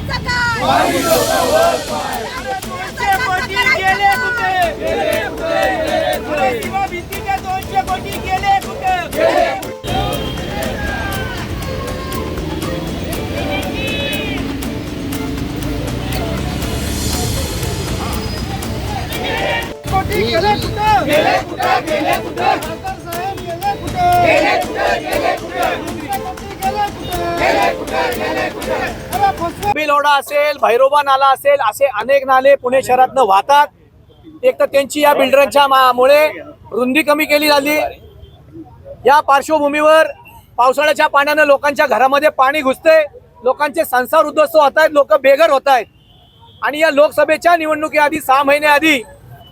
करायचं काय दोनशे कोटी गेले कुठे? गेले कुठे? गेले कुठे? गेले कुठे? गेले कुठे? अरे असेल भैरोबा नाला असेल असे अनेक नाले पुणे शहरातनं वाहतात. एक तर त्यांची या बिल्डरांच्या मुळे रुंदी कमी केली झाली. या पार्श्वभूमीवर पावसाळ्याच्या पाण्यानं लोकांच्या घरामध्ये पाणी घुसते लोकांचे संसार उद्ध्वस्त होत आहेत लोक बेघर होत आहेत. आणि या लोकसभेच्या निवडणुकीआधी सहा महिन्याआधी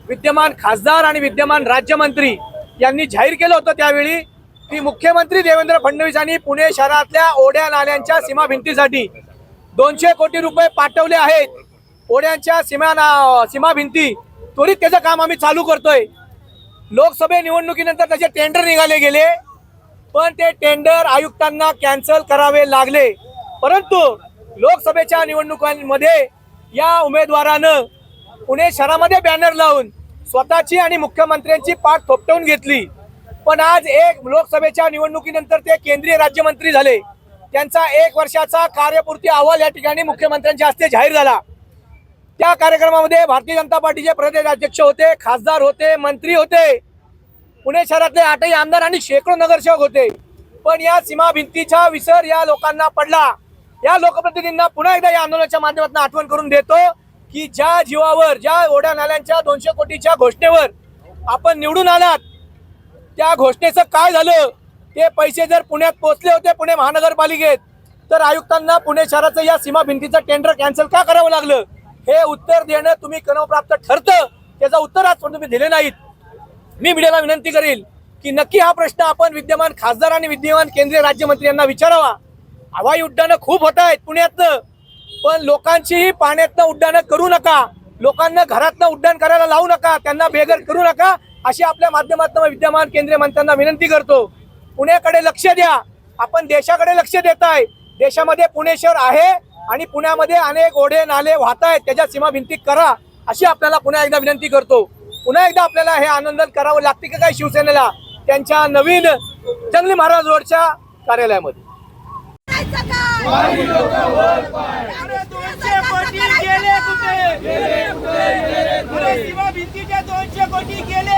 विद्यमान खासदार आणि विद्यमान राज्यमंत्री यांनी जाहीर केलं होतं त्यावेळी की मुख्यमंत्री देवेंद्र फडणवीस यांनी पुणे शहरातल्या ओढ्या नाल्यांच्या सीमा भिंतीसाठी दोनशे कोटी रुपये पाठवले आहेत. ओढ्यांच्या सीमा ना- सीमा भिंती. त्वरित त्याचं काम आम्ही चालू करतोय. लोकसभे निवडणुकीनंतर त्याचे टेंडर निघाले गेले. पण ते टेंडर आयुक्तांना कॅन्सल करावे लागले. परंतु लोकसभेच्या निवडणुकांमध्ये या उमेदवारानं पुणे शहरामध्ये बॅनर लावून स्वतःची आणि मुख्यमंत्र्यांची पाठ थोपटवून घेतली. पण आज एक लोकसभेच्या निवडणुकीनंतर ते केंद्रीय राज्यमंत्री झाले. त्यांचा एक वर्षाचा कार्यपूर्ती अहवाल या ठिकाणी मुख्यमंत्र्यांच्या हस्ते जाहीर झाला. त्या कार्यक्रमामध्ये भारतीय जनता पार्टीचे प्रदेश अध्यक्ष होते खासदार होते मंत्री होते. पुणे शहरातले आठही आमदार आणि शेकडो नगरसेवक होते. पण या सीमा भिंतीचा विसर या लोकांना पडला. या लोकप्रतिनिधींना पुन्हा एकदा या आंदोलनाच्या माध्यमातून आठवण करून देतो की ज्या जीवावर ज्या ओढ्या नाल्यांच्या दोनशे कोटीच्या घोषणेवर आपण निवडून आलात त्या घोषणेचं काय झालं? ते पैसे जर पुण्यात पोहोचले होते पुणे महानगरपालिकेत तर आयुक्तांना पुणे शहराचं या सीमा भिंतीचं टेंडर कॅन्सल का करावं लागलं? हे उत्तर देणं तुम्ही क्रमप्राप्त ठरतं. त्याचं उत्तर आजपर्यंत तुम्ही दिले नाहीत. मी मीडियाला विनंती करेल की नक्की हा प्रश्न आपण विद्यमान खासदार आणि विद्यमान केंद्रीय राज्यमंत्री यांना विचारावा. हवाई उड्डाणं खूप होत आहेत पुण्यातनं पण लोकांचीही पाण्यातनं उड्डाणं करू नका. लोकांना घरातनं उड्डाण करायला लावू नका. त्यांना बेघर करू नका. अशी आपल्या माध्यमातून विद्यमान केंद्रीय मंत्र्यांना विनंती करतो. पुण्याकडे लक्ष द्या. आपण देशाकडे लक्ष देत आहे. देशामध्ये पुणे शहर आहे आणि पुण्यामध्ये अनेक ओढे नाले वाहत आहेत. त्याच्या सीमा भिंती करा. अशी आपल्याला पुन्हा एकदा विनंती करतो. पुन्हा एकदा आपल्याला हे आनंदन करावं लागते का काय शिवसेनेला? त्यांच्या नवीन जंगली महाराज रोडच्या कार्यालयामध्ये. दोनशे कोटी गेले.